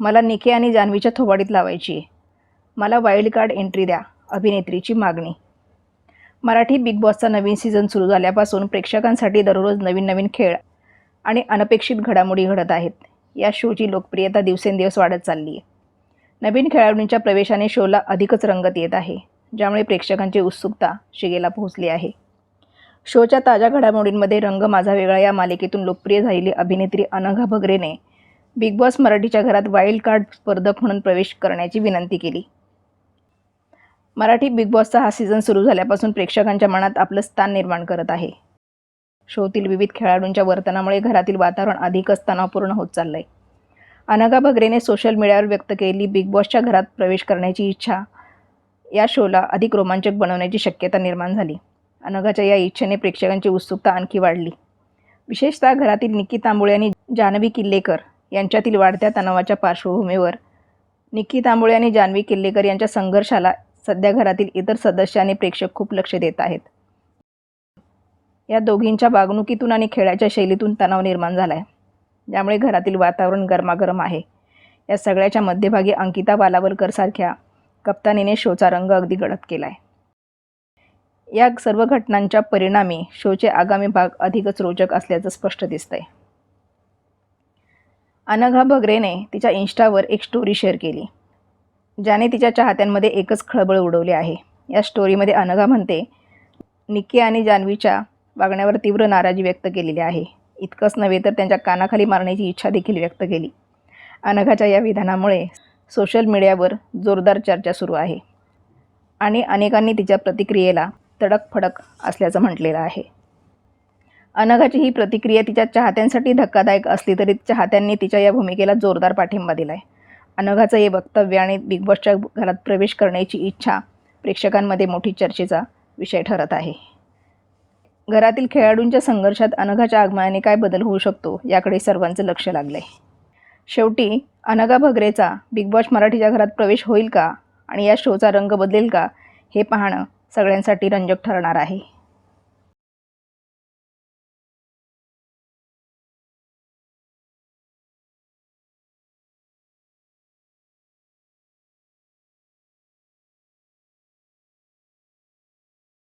मला निके आणि जान्हवीच्या थोबाडीत लावायची आहे. मला वाईल्ड कार्ड एंट्री द्या अभिनेत्रीची मागणी. मराठी बिग बॉसचा नवीन सीझन सुरू झाल्यापासून प्रेक्षकांसाठी दररोज नवीन नवीन खेळ आणि अनपेक्षित घडामोडी घडत आहेत. या शोची लोकप्रियता दिवसेंदिवस वाढत चालली आहे. नवीन खेळाडूंच्या प्रवेशाने शोला अधिकच रंगत येत आहे ज्यामुळे प्रेक्षकांची उत्सुकता शिगेला पोहोचली आहे. शोच्या ताज्या घडामोडींमध्ये रंग माझा वेगळा या मालिकेतून लोकप्रिय झालेली अभिनेत्री अनघा भगरेने बिग बॉस मराठीच्या घरात वाईल्ड कार्ड स्पर्धक म्हणून प्रवेश करण्याची विनंती केली. मराठी बिग बॉसचा हा सीझन सुरू झाल्यापासून प्रेक्षकांच्या मनात आपलं स्थान निर्माण करत आहे. शोतील विविध खेळाडूंच्या वर्तनामुळे घरातील वातावरण अधिकच तणावपूर्ण होत चाललंय. अनघा भगरेने सोशल मीडियावर व्यक्त केलेली बिग बॉसच्या घरात प्रवेश करण्याची इच्छा या शोला अधिक रोमांचक बनवण्याची शक्यता निर्माण झाली. अनघाच्या या इच्छेने प्रेक्षकांची उत्सुकता आणखी वाढली. विशेषतः घरातील निक्की तांबोळे आणि जान्हवी किल्लेकर यांच्यातील वाढत्या तणावाच्या पार्श्वभूमीवर निक्की तांबोळे आणि जान्हवी किल्लेकर यांच्या संघर्षाला सध्या घरातील इतर सदस्य आणि प्रेक्षक खूप लक्ष देत आहेत. या दोघींच्या वागणुकीतून आणि खेळाच्या शैलीतून तणाव निर्माण झाला आहे ज्यामुळे घरातील वातावरण गरमागरम आहे. या सगळ्याच्या मध्यभागी अंकिता बालावलकरसारख्या कप्तानीने शोचा रंग अगदी गडद केला आहे या सर्व घटनांच्या परिणामी शोचे आगामी भाग अधिकच रोचक असल्याचं स्पष्ट दिसतंय. अनघा भगरेने तिच्या इन्स्टावर एक स्टोरी शेअर केली. ज्याने तिच्या चाहत्यांमध्ये एकच खळबळ उडवली आहे. या स्टोरीमध्ये अनघा म्हणते निक्की आणि जान्हवीच्या वागण्यावर तीव्र नाराजी व्यक्त केलेली आहे. इतकंच नव्हे तर त्यांच्या कानाखाली मारण्याची इच्छा देखील व्यक्त केली. अनघाच्या या विधानामुळे सोशल मीडियावर जोरदार चर्चा सुरू आहे आणि अनेकांनी तिच्या प्रतिक्रियेला तडकफडक असल्याचं म्हटलेलं आहे. अनघाची ही प्रतिक्रिया तिच्या चाहत्यांसाठी धक्कादायक असली तरी चाहत्यांनी तिच्या या भूमिकेला जोरदार पाठिंबा दिला आहे अनघाचं हे वक्तव्य आणि बिग बॉसच्या घरात प्रवेश करण्याची इच्छा प्रेक्षकांमध्ये मोठी चर्चेचा विषय ठरत आहे. घरातील खेळाडूंच्या संघर्षात अनघाच्या आगमनाने काय बदल होऊ शकतो याकडे सर्वांचं लक्ष लागलं आहे शेवटी अनघा भगरेचा बिग बॉस मराठीच्या घरात प्रवेश होईल का आणि या शोचा रंग बदलेल का हे पाहणं सगळ्यांसाठी रंजक ठरणार आहे.